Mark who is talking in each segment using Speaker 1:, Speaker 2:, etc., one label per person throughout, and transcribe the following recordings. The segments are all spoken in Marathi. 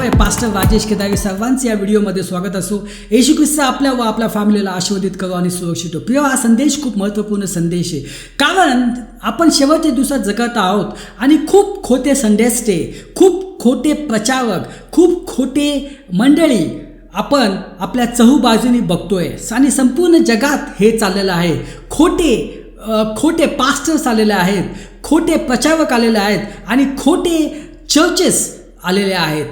Speaker 1: नाव आहे पास्टर राजेश केदावी सर्वांचे या व्हिडिओमध्ये स्वागत असो. येशू ख्रिस्त आपल्या व आपल्या फॅमिलीला आशीर्वादित करो आणि सुरक्षित प्रिय हा संदेश खूप महत्त्वपूर्ण संदेश आहे. कारण आपण शेवटच्या दिवसात जगत आहोत आणि खूप खोटे संडेस्टे खूप खोटे प्रचारक खूप खोटे मंडळी आपण आपल्या चहूबाजूनी बघतोय. आणि संपूर्ण जगात हे चाललेलं आहे. खोटे खोटे पास्टर्स आलेले आहेत खोटे प्रचारक आलेले आहेत आणि खोटे चर्चेस आलेले आहेत.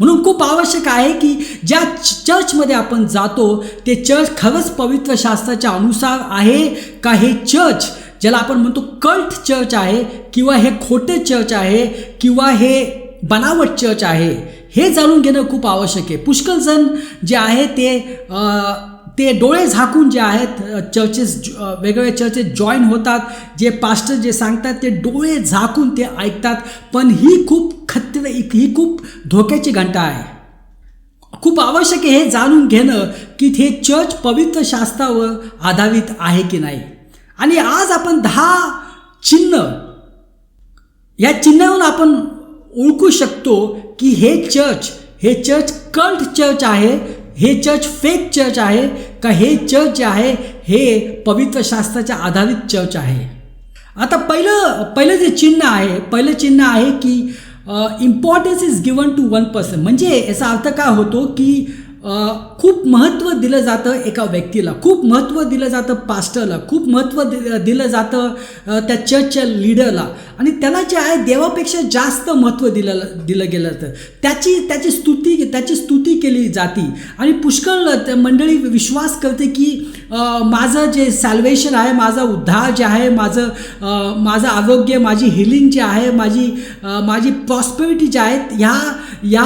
Speaker 1: म्हणून खूप आवश्यक आहे की ज्या चर्चमध्ये आपण जातो ते चर्च खरंच पवित्र शास्त्राच्या अनुसार आहे का हे चर्च ज्याला आपण म्हणतो कल्ट चर्च आहे किंवा हे खोटे चर्च आहे किंवा हे बनावट चर्च आहे हे जाणून घेणं खूप आवश्यक आहे. पुष्कळ जण जे आहे ते ते डोळे झाकून जे आहेत चर्चेस वेगवेगळे चर्चेस जॉईन होतात. जे पास्टर जे सांगतात ते डोळे झाकून ते ऐकतात. पण ही खूप खत्र ही खूप धोक्याची घंटा आहे. खूप आवश्यक आहे हे जाणून घेणं की हे चर्च पवित्र शास्त्रावर आधारित आहे की नाही. आणि आज आपण दहा चिन्ह या चिन्हावरून आपण ओळखू शकतो की हे चर्च हे चर्च कंठ चर्च आहे. हे चर्च फेक चर्च आहे का हे चर्च जे आहे? हे पवित्र शास्त्राच्या आधारित चर्च आहे. आता पहिलं पहिलं जे चिन्ह आहे पहिलं चिन्ह आहे की importance is given to one person म्हणजे याचा अर्थ काय होतो की खूप महत्त्व दिलं जातं एका व्यक्तीला खूप महत्त्व दिलं जातं पास्टरला खूप महत्त्व दि दिलं जातं त्या चर्चच्या लीडरला आणि त्याला जे आहे देवापेक्षा जास्त महत्त्व दिलं दिलं गेलं जातं त्याची त्याची स्तुती त्याची स्तुती केली जाते. आणि पुष्कळ मंडळी विश्वास करते की माझं जे सॅल्वेशन आहे माझा उद्धार जे आहे माझं माझं आरोग्य माझी हिलिंग जे आहे माझी माझी प्रॉस्पेरिटी जे आहेत ह्या या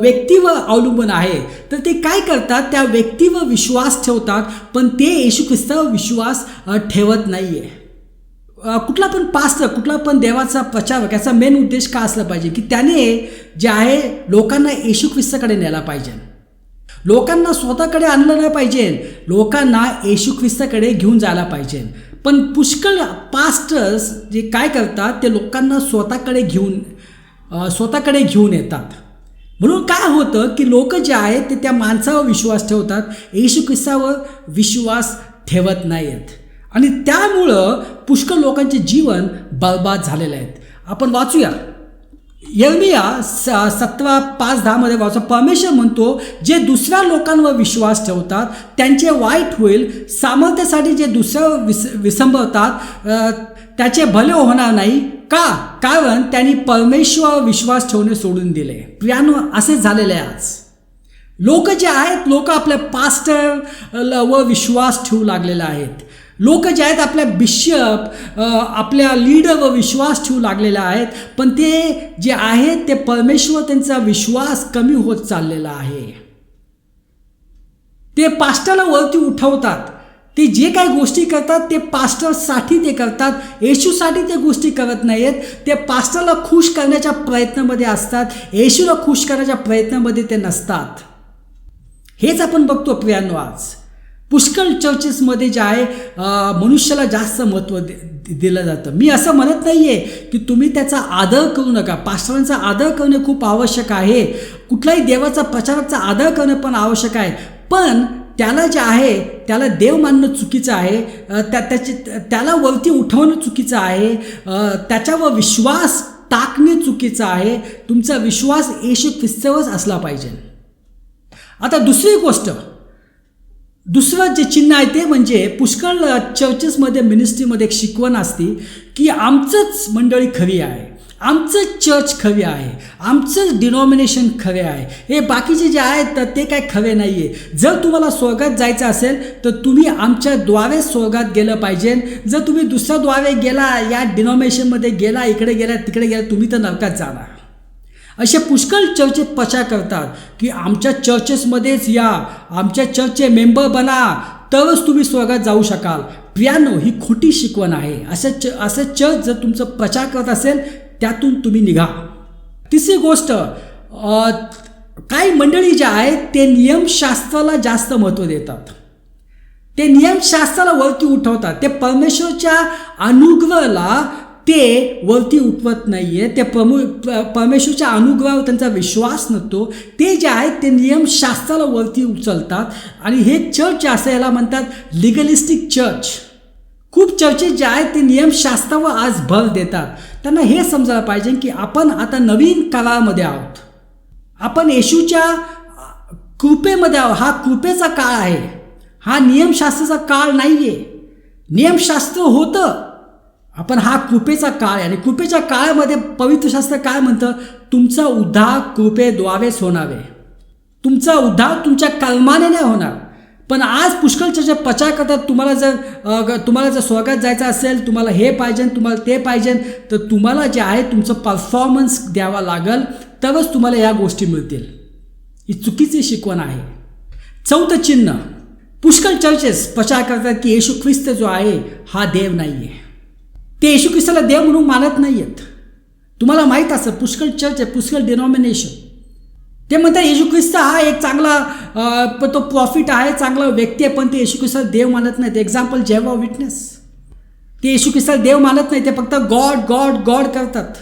Speaker 1: व्यक्तीवर अवलंबून आहे. तर ते काय करतात? त्या व्यक्तीवर विश्वास ठेवतात पण ते येशू ख्रिस्तावर विश्वास ठेवत नाही आहे कुठला पण पास्टर कुठला पण देवाचा प्रचारक याचा मेन उद्देश का असला पाहिजे? की त्याने जे आहे लोकांना येशू ख्रिस्ताकडे नेला पाहिजे. लोकांना स्वतःकडे आणलं नाही पाहिजे. लोकांना येशू ख्रिस्ताकडे घेऊन जायला पाहिजे. पण पुष्कळ पास्टर्स जे काय करतात ते लोकांना स्वतःकडे घेऊन स्वतःकडे घेऊन येतात. म्हणून काय होतं की लोक जे आहेत ते त्या माणसावर विश्वास ठेवतात. येशू ख्रिस्तावर विश्वास ठेवत नाही आहेत आणि त्यामुळं पुष्कळ लोकांचे जीवन बर्बाद झालेले आहेत आपण वाचूया. यर्मिया स सतरा पाच दहामध्ये वाचतो परमेश्वर म्हणतो जे दुसऱ्या लोकांवर विश्वास ठेवतात त्यांचे वाईट होईल. सामर्थ्यासाठी जे दुसरं विस विसंबवतात त्याचे भले होणार नाही. का? कारण त्यांनी परमेश्वर विश्वास ठेवणे सोडून दिले. प्रियानो असे झालेले आहे आज. लोक जे आहेत लोक आपल्या पास्टर व विश्वास ठेवू लागलेले आहेत. लोक जे आहेत आपल्या बिशप आपल्या लीडरवर विश्वास ठेवू लागलेले आहेत. पण ते जे आहेत ते परमेश्वर त्यांचा विश्वास कमी होत चाललेला आहे. ते पास्टरला वरती उठवतात. ते जे काही गोष्टी करतात ते पास्टरसाठी ते करतात. येशूसाठी ते गोष्टी करत नाहीत ते पास्टरला खुश करण्याच्या प्रयत्नामध्ये असतात. येशूला खुश करण्याच्या प्रयत्नामध्ये ते नसतात. हेच आपण बघतो प्रियांनो आज. पुष्कळ चर्चेसमध्ये जे आहे मनुष्याला जास्त महत्त्व दे दिलं जातं. मी असं म्हणत नाही आहे की तुम्ही त्याचा आदर करू नका. पास्टरांचा आदर करणे खूप आवश्यक आहे. कुठल्याही देवाचा प्रचाराचा आदर करणं पण आवश्यक आहे. पण त्याला जे आहे त्याला देव मानणं चुकीचं आहे त्या त्याची त्याला वरती उठवणं चुकीचं आहे त्याच्यावर विश्वास टाकणे चुकीचं आहे तुमचा विश्वास येशू ख्रिस्तवच असला पाहिजे. आता दुसरी गोष्ट दुसरं जे चिन्ह आहे ते म्हणजे पुष्कळ चर्चेसमध्ये मिनिस्ट्रीमध्ये एक शिकवण असते की आमचंच मंडळी खरी आहे. आमचं चर्च खरी आहे. आमचंच डिनॉमिनेशन खरे आहे. हे बाकीचे जे आहेत तर ते काय खरे नाही आहे जर तुम्हाला स्वर्गात जायचं असेल तर तुम्ही आमच्याद्वारे स्वर्गात गेलं पाहिजे. जर तुम्ही दुसऱ्याद्वारे गेला या डिनॉमिनेशनमध्ये गेला इकडे गेला तिकडे गेला तुम्ही तर नरकात जाणार. असे पुष्कळ चर्चे प्रचार करतात की आमच्या चर्चेसमध्येच या आमच्या चर्चचे मेंबर बना तरच तुम्ही स्वर्गात जाऊ शकाल. प्रियानो ही खोटी शिकवण आहे. असं च असं चर्च जर तुमचं प्रचार करत असेल त्यातून तुम्ही निघा. तिसरी गोष्ट काही मंडळी ज्या आहेत ते नियमशास्त्राला जास्त महत्त्व देतात. ते नियमशास्त्राला वरती उठवतात. ते परमेश्वरच्या अनुग्रहाला ते वरती उठवत नाही आहे ते प्रमु परमेश्वरच्या अनुग्रहावर त्यांचा विश्वास नसतो. ते जे आहेत ते नियमशास्त्राला वरती उचलतात. आणि हे चर्च असं याला म्हणतात लिगलिस्टिक चर्च खूप चर्चेस जे आहेत ते नियमशास्त्रावर आज भर देतात. त्यांना हे समजायला पाहिजे की आपण आता नवीन काळामध्ये आहोत. आपण येशूच्या कृपेमध्ये आहोत. हा कृपेचा काळ आहे. हा नियमशास्त्राचा काळ नाही आहे नियमशास्त्र होतं. आपण हा कृपेचा काळ आहे. आणि कृपेच्या काळामध्ये पवित्रशास्त्र काय म्हणतं? तुमचा उद्धार कृपेद्वारेच होणारे तुमचा उद्धार तुमच्या कलमाने नाही होणार. पण आज पुष्कळ ज्या पचा करतात तुम्हाला जर तुम्हाला जर स्वर्गात जायचं असेल तुम्हाला हे पाहिजे तुम्हाला ते पाहिजे तर तुम्हाला जे आहे तुमचं परफॉर्मन्स द्यावा लागेल तरच तुम्हाला या गोष्टी मिळतील. ही चुकीची शिकवण आहे. चौथं चिन्ह पुष्कळ चर्चेस प्रचार करतात की येशू ख्रिस्त जो आहे हा देव नाही आहे ते येशू ख्रिस्ताला देव म्हणून मानत नाही आहेत तुम्हाला माहीत असं पुष्कळ चर्च आहे पुष्कळ डिनॉमिनेशन ते म्हणतात येशू ख्रिस्त हा एक चांगला तो प्रॉफिट आहे चांगला व्यक्ती आहे पण ते येशू ख्रिस्त देव मानत नाहीत. एक्झाम्पल जेव्हा विटनेस ते येशू ख्रिस्ताला देव मानत नाही ते फक्त गॉड गॉड गॉड करतात.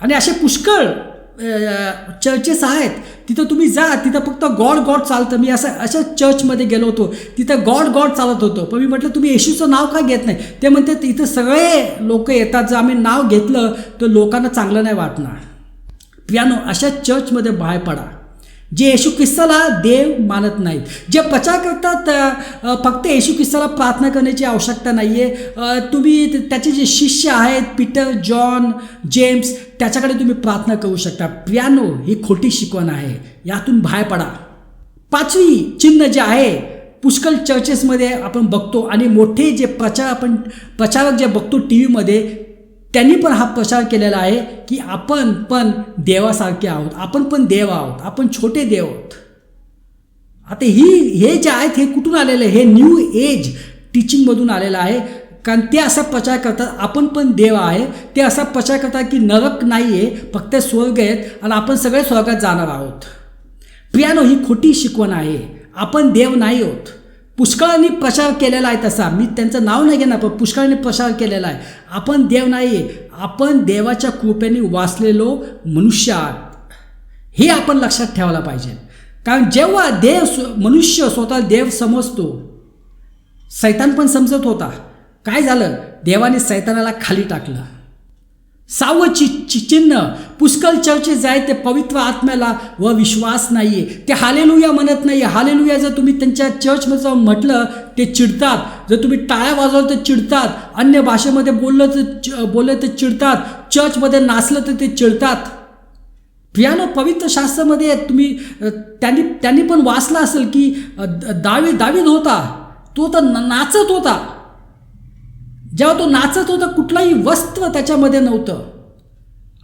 Speaker 1: आणि असे पुष्कळ चर्चेस आहेत. तिथं तुम्ही जा तिथं फक्त गॉड गॉड चालतं. मी असं अशा चर्चमध्ये गेलो होतो. तिथं गॉड गॉड चालत होतो. पण मी म्हटलं तुम्ही येशूचं नाव का घेत नाही? ते म्हणतात इथं सगळे लोक येतात. जर आम्ही नाव घेतलं तर लोकांना चांगलं नाही वाटणार. पियानो अशा चर्चमध्ये बाहेर पडा जे येशू ख्रिस्ताला देव मानत नाहीत. जे प्रचार करतात फक्त येशू ख्रिस्ताला प्रार्थना करण्याची आवश्यकता नाही आहे तुम्ही त्याचे जे शिष्य आहेत पीटर जॉन जेम्स त्याच्याकडे तुम्ही प्रार्थना करू शकता. पियानो ही खोटी शिकवण आहे. यातून बाहेर पडा. पाचवी चिन्ह जे आहे पुष्कळ चर्चेसमध्ये आपण बघतो आणि मोठे जे प्रचार आपण प्रचारक जे बघतो टी व्हीमध्ये त्यांनी पण हा प्रचार केलेला आहे की आपण पण देवासारखे आहोत आपण पण देव आहोत आपण छोटे देव आहोत. आता ही हे जे आहेत हे कुठून आलेलं आहे? हे न्यू एज टीचिंगमधून आलेलं आहे. कारण ते असा प्रचार करतात आपण पण देव आहे. ते असा प्रचार करतात की नरक नाही आहे फक्त स्वर्ग आहेत आणि आपण सगळे स्वर्गात जाणार आहोत. प्रियानो ही खोटी शिकवण आहे. आपण देव नाही आहोत. पुष्कळांनी प्रचार केलेला आहे तसा. मी त्यांचं नाव नाही घेणार पण पुष्कळांनी प्रचार केलेला आहे. आपण देव नाही आपण देवाच्या कृपेने वाचलेलो मनुष्य आहात. हे आपण लक्षात ठेवायला पाहिजे. कारण जेव्हा देव स्व- मनुष्य स्वतः देव समजतो सैतान पण समजत होता. काय झालं? देवाने सैतानाला खाली टाकलं. सहावं चि चि- चिन्ह पुष्कळ चर्चे जाय ते पवित्र आत्म्याला व विश्वास नाही आहे ते हालेलुया म्हणत नाही हालेलुया जर तुम्ही त्यांच्या चर्चमध्ये जाऊन म्हटलं ते चिडतात. जर तुम्ही टाळ्या वाजवलं तर चिडतात. अन्य भाषेमध्ये बोललं तर चि- बोललं तर चिडतात. चर्चमध्ये नाचलं तर ते चिडतात. प्रियानो पवित्र शास्त्रामध्ये तुम्ही त्यांनी त्यांनी पण वाचलं असेल की दावी दावीद होता. तो तर न- नाचत होता. जेव्हा तो नाचत होता कुठलाही वस्त्र त्याच्यामध्ये नव्हतं.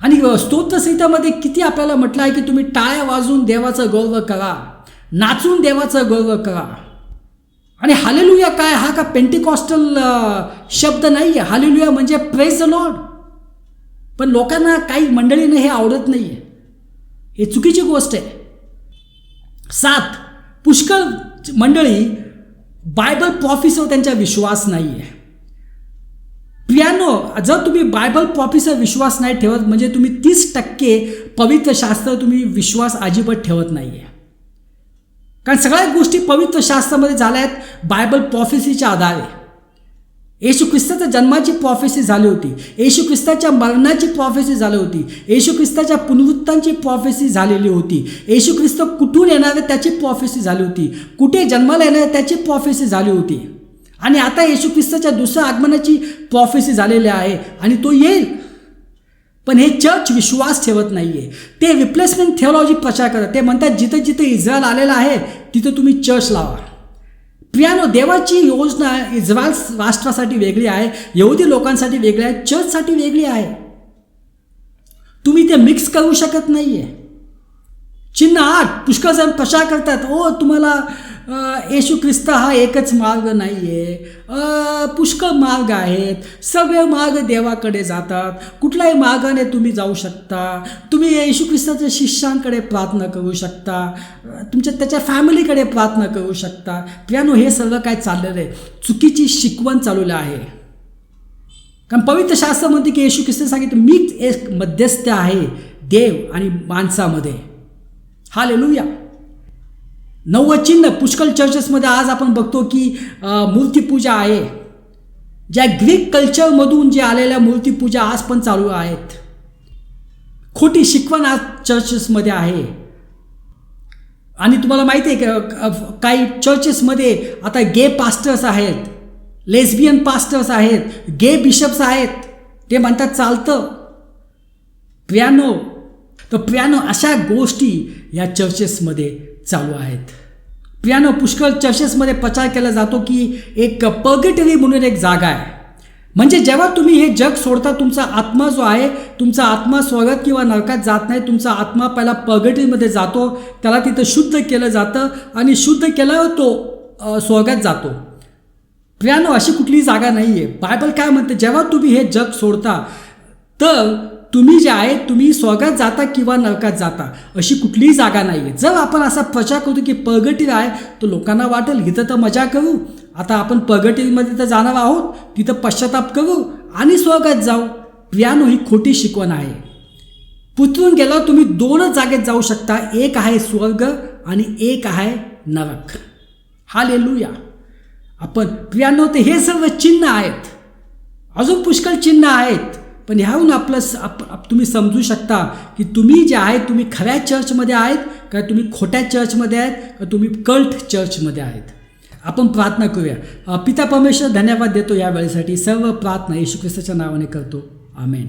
Speaker 1: आणि स्तोत्रसहितामध्ये किती आपल्याला म्हटलं आहे की तुम्ही टाळ्या वाजून देवाचं गौरव करा नाचून देवाचं गौरव करा. आणि हालेलुया काय? हा का पेंटिकॉस्टल शब्द नाही आहे हालेलुया म्हणजे प्रेज द लॉर्ड पण लोकांना काही मंडळीनं हे आवडत नाही आहे हे चुकीची गोष्ट आहे. सात पुष्कळ मंडळी बायबल प्रॉफिसवर त्यांचा विश्वास नाही आहे पियानो जर तुम्ही बायबल प्रॉफिसर विश्वास नाही ठेवत म्हणजे तुम्ही तीस टक्के पवित्र शास्त्र तुम्ही विश्वास अजिबात ठेवत नाही आहे कारण सगळ्या गोष्टी पवित्र शास्त्रामध्ये झाल्या आहेत बायबल प्रॉफेसीच्या आधारे. येशू ख्रिस्ताच्या जन्माची प्रॉफेसी झाली होती येशू ख्रिस्ताच्या मरणाची प्रॉफेसी झाली होती येशू ख्रिस्ताच्या पुनवृत्तांची प्रॉफेसी झालेली होती येशू ख्रिस्त कुठून येणार त्याची प्रॉफेसी झाली होती कुठे जन्माला येणार त्याची प्रॉफेसी झाली होती. आणि आता येशू ख्रिस्ताच्या दुसऱ्या आगमनाची प्रॉफेसी झालेली आहे आणि तो येईल. पण हे चर्च विश्वास ठेवत नाही आहे ते रिप्लेसमेंट थिओलॉजी प्रचार करतात. ते म्हणतात जिथं जिथे इस्रायल आलेला आहे तिथं तुम्ही चर्च लावा. प्रियानो देवाची योजना इस्रायल राष्ट्रासाठी वेगळी आहे यहुदी लोकांसाठी वेगळी आहे चर्चसाठी वेगळी आहे. तुम्ही ते मिक्स करू शकत नाही आहे चिन्ह आठ पुष्कळ जण प्रचार करतात ओ तुम्हाला येशू ख्रिस्त हा एकच मार्ग नाही आहे पुष्कळ मार्ग आहेत. सगळे मार्ग देवाकडे जातात. कुठल्याही मार्गाने तुम्ही जाऊ शकता. तुम्ही येशू ख्रिस्ताच्या शिष्यांकडे प्रार्थना करू शकता. तुमच्या त्याच्या फॅमिलीकडे प्रार्थना करू शकता. प्रियानो हे सगळं काय चाललेलं आहे? चुकीची शिकवण चालवलं आहे. कारण पवित्र शास्त्र म्हणते की येशू ख्रिस्त सांगितलं मीच एक मध्यस्थ आहे देव आणि माणसामध्ये. हा लेलूया नवचिन्ह पुष्कळ चर्चेसमध्ये आज आपण बघतो की मूर्तीपूजा आहे. ज्या ग्रीक कल्चरमधून जे आलेल्या मूर्तीपूजा आज पण चालू आहेत. खोटी शिकवण आज चर्चेसमध्ये आहे. आणि तुम्हाला माहिती आहे का काही चर्चेसमध्ये आता गे पास्टर्स आहेत लेस्बियन पास्टर्स आहेत गे बिशप्स आहेत. ते म्हणतात चालतं. पियानो तर पियानो अशा गोष्टी या चर्चेसमध्ये चालू आहेत. पियानो पुष्कळ चर्चेसमध्ये प्रचार केला जातो की एक पर्गेटरी म्हणून एक जागा आहे. म्हणजे जेव्हा तुम्ही हे जग सोडता तुमचा आत्मा जो आहे तुमचा आत्मा स्वर्गात किंवा नरकात जात नाही तुमचा आत्मा पहिला पर्गेटरीमध्ये जातो त्याला तिथं शुद्ध केलं जातं आणि शुद्ध केल्यावर तो स्वर्गात जातो. प्रियानो अशी कुठली जागा नाही आहे बायबल काय म्हणते? जेव्हा तुम्ही हे जग सोडता तर तुम्ही जे आहे तुम्ही स्वर्गात जाता किंवा नरकात जाता अशी कुठलीही जागा नाही आहे जर आपण असा प्रचार करतो की प्रगती आहे तर लोकांना वाटेल इथं तर मजा करू. आता आपण प्रगतीमध्ये तर जाणार आहोत तिथं पश्चाताप करू आणि स्वर्गात जाऊ. प्रियानो ही खोटी शिकवण आहे. पुतरून गेल्यावर तुम्ही दोनच जागेत जाऊ शकता एक आहे स्वर्ग आणि एक आहे नरक. हा लेलूया आपण प्रियानो ते हे सर्व चिन्ह आहेत. अजून पुष्कळ चिन्ह आहेत. पण ह्याहून आपलं आप आप- तुम्ही समजू शकता की तुम्ही जे आहे तुम्ही खऱ्या चर्चमध्ये आहेत का तुम्ही खोट्या चर्चमध्ये आहेत का तुम्ही कल्ट चर्चमध्ये आहेत? आपण प्रार्थना करूया. पिता परमेश्वर धन्यवाद देतो या वेळेसाठी. सर्व प्रार्थना येशू ख्रिस्ताच्या नावाने करतो. आमेन.